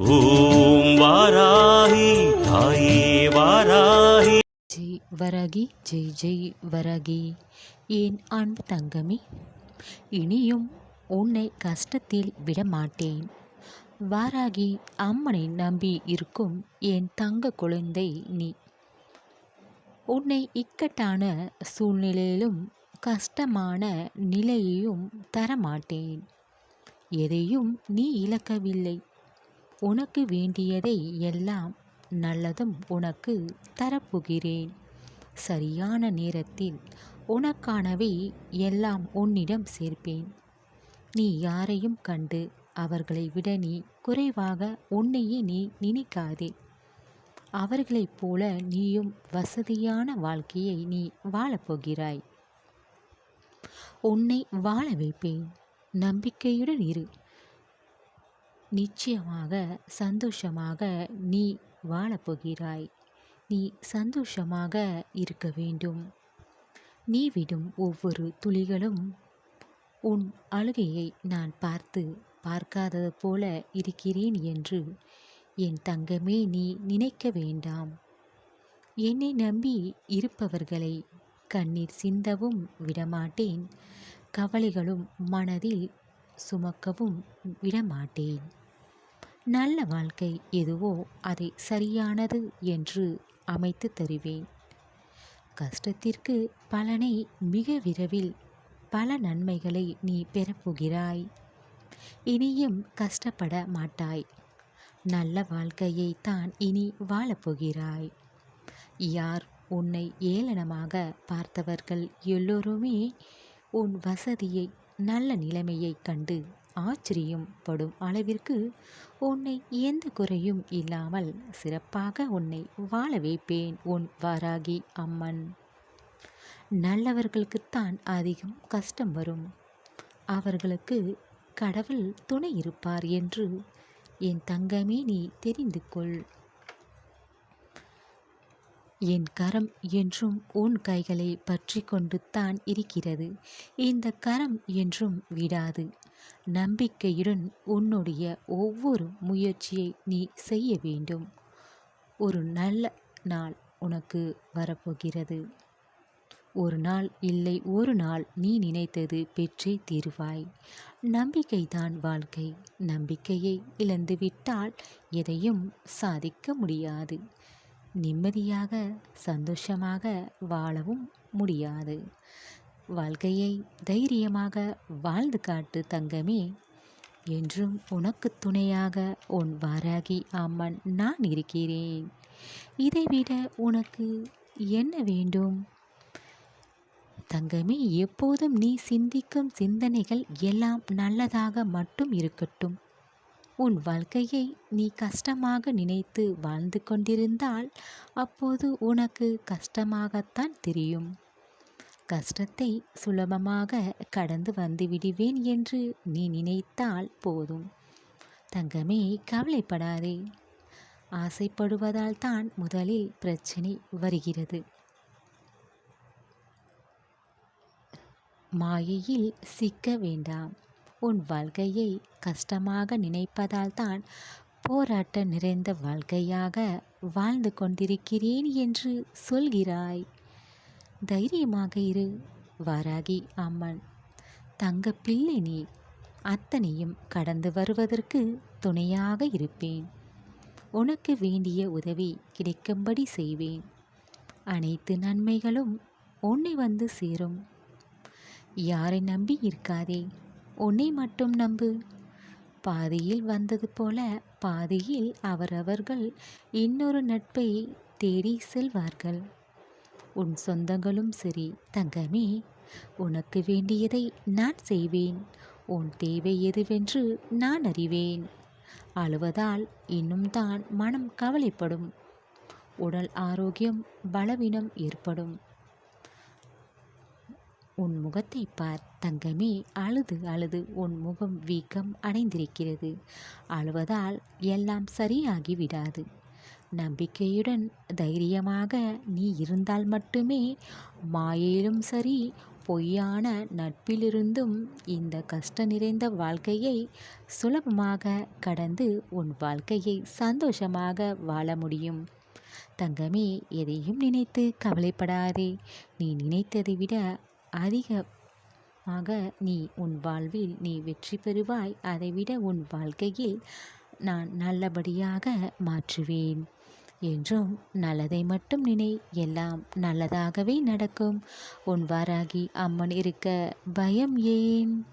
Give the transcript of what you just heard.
ஓம் வாராகி தாயே வாராகி ஜெய் வரகி ஜெய் ஜெய் வரகி என் அன்பு தங்கமி? இனியும் உன்னை கஷ்டத்தில் விடமாட்டேன். வாராகி அம்மனை நம்பி இருக்கும் என் தங்க குழந்தை நீ. உன்னை இக்கட்டான சூழ்நிலையிலும் கஷ்டமான நிலையையும் தரமாட்டேன். எதையும் நீ இழக்கவில்லை. உனக்கு வேண்டியதை எல்லாம் நல்லதும் உனக்கு தரப்போகிறேன். சரியான நேரத்தில் உனக்கானவை எல்லாம் உன்னிடம் சேர்ப்பேன். நீ யாரையும் கண்டு அவர்களை விட நீ குறைவாக உன்னையே நீ நினைக்காதே. அவர்களைப் போல நீயும் வசதியான வாழ்க்கையை நீ வாழப்போகிறாய். உன்னை வாழ வைப்பேன். நம்பிக்கையுடன் இரு. நிச்சயமாக சந்தோஷமாக நீ வாழப்போகிறாய். நீ சந்தோஷமாக இருக்க வேண்டும். நீ விடும் ஒவ்வொரு துளிகளும் உன் அழுகையை நான் பார்த்து பார்க்காதது போல இருக்கிறேன் என்று என் தங்கமே நீ நினைக்க வேண்டாம். என்னை நம்பி இருப்பவர்களை கண்ணீர் சிந்தவும் விடமாட்டேன். கவலைகளும் மனதில் சுமக்கவும் விடமாட்டேன். நல்ல வாழ்க்கை எதுவோ அதை சரியானது என்று அமைத்து தருவேன். கஷ்டத்திற்கு பலனை மிக விரைவில் பல நன்மைகளை நீ பெறப்போகிறாய் இனியும் கஷ்டப்பட மாட்டாய். நல்ல வாழ்க்கையை தான் இனி வாழப்போகிறாய் யார் உன்னை ஏளனமாக பார்த்தவர்கள் எல்லோருமே உன் வசதியை நல்ல நிலைமையை கண்டு ஆச்சரியம் படும் அளவிற்கு உன்னை எந்த குறையும் இல்லாமல் சிறப்பாக உன்னை வாழ வைப்பேன் உன் வாராகி அம்மன். நல்லவர்களுக்குத்தான் அதிகம் கஷ்டம் வரும். அவர்களுக்கு கடவுள் துணை இருப்பார் என்று என் தங்கமே நீ தெரிந்து கொள். என் கரம் என்றும் உன் கைகளை பற்றி கொண்டு தான் இருக்கிறது. இந்த கரம் என்றும் விடாது. நம்பிக்கையுடன் உன்னுடைய ஒவ்வொரு முயற்சியை நீ செய்ய வேண்டும். ஒரு நல்ல நாள் உனக்கு வரப்போகிறது. ஒரு நாள் இல்லை ஒரு நாள் நீ நினைத்தது பெற்றே தீர்வாய். நம்பிக்கைதான் வாழ்க்கை. நம்பிக்கையை இழந்துவிட்டால் எதையும் சாதிக்க முடியாது. நிம்மதியாக சந்தோஷமாக வாழவும் முடியாது. வாழ்க்கையை தைரியமாக வாழ்ந்து காட்டு தங்கமே என்றும் உனக்கு துணையாக உன் வாராகி அம்மன் நான் இருக்கிறேன். இதைவிட உனக்கு என்ன வேண்டும்? தங்கமே எப்போதும் நீ சிந்திக்கும் சிந்தனைகள் எல்லாம் நல்லதாக மட்டும் இருக்கட்டும். உன் வாழ்க்கையை நீ கஷ்டமாக நினைத்து வாழ்ந்து கொண்டிருந்தால் அப்போது உனக்கு கஷ்டமாகத்தான் தெரியும். கஷ்டத்தை சுலபமாக கடந்து வந்து விடுவேன் என்று நீ நினைத்தால் போதும். தங்கமே கவலைப்படாதே. ஆசைப்படுவதால் தான் முதலில் பிரச்சனை வருகிறது. மாயையில் சிக்க வேண்டாம். உன் வாழ்க்கையை கஷ்டமாக நினைப்பதால் தான் போராட்ட நிறைந்த வாழ்க்கையாக வாழ்ந்து கொண்டிருக்கிறேன் என்று சொல்கிறாய். தைரியமாக இரு வாராகி அம்மன். தங்க பிள்ளை நீ அத்தனையும் கடந்து வருவதற்கு துணையாக இருப்பேன். உனக்கு வேண்டிய உதவி கிடைக்கும்படி செய்வேன். அனைத்து நன்மைகளும் உன்னை வந்து சேரும். யாரை நம்பி இருக்காதே உன்னை மட்டும் நம்பு. பாதியில் வந்தது போல பாதியில் அவரவர்கள் இன்னொரு நட்பை தேடி செல்வார்கள். உன் சொந்தங்களும் சரி தங்கமே. உனக்கு வேண்டியதை நான் செய்வேன். உன் தேவை எதுவென்று நான் அறிவேன். அழுவதால் இன்னும் தான் மனம் கவலைப்படும். உடல் ஆரோக்கியம் பலவீனம் ஏற்படும். உன் முகத்தை பார். தங்கமே அழுது அழுது உன் முகம் வீக்கம் அடைந்திருக்கிறது. அழுவதால் எல்லாம் சரியாகி விடாது. நம்பிக்கையுடன் தைரியமாக நீ இருந்தால் மட்டுமே மாயையிலும் சரி பொய்யான நட்பிலிருந்தும் இந்த கஷ்ட நிறைந்த வாழ்க்கையை சுலபமாக கடந்து உன் வாழ்க்கையை சந்தோஷமாக வாழ முடியும். தங்கமே எதையும் நினைத்து கவலைப்படாதே. நீ நினைத்ததை விட அதிகமாக நீ உன் வாழ்வில் நீ வெற்றி பெறுவாய். அதைவிட உன் வாழ்க்கையில் நான் நல்லபடியாக மாற்றுவேன். என்றும் நல்லதை மட்டும் நினை எல்லாம் நல்லதாகவே நடக்கும். உன் வாராகி அம்மன் இருக்க பயம் ஏன்?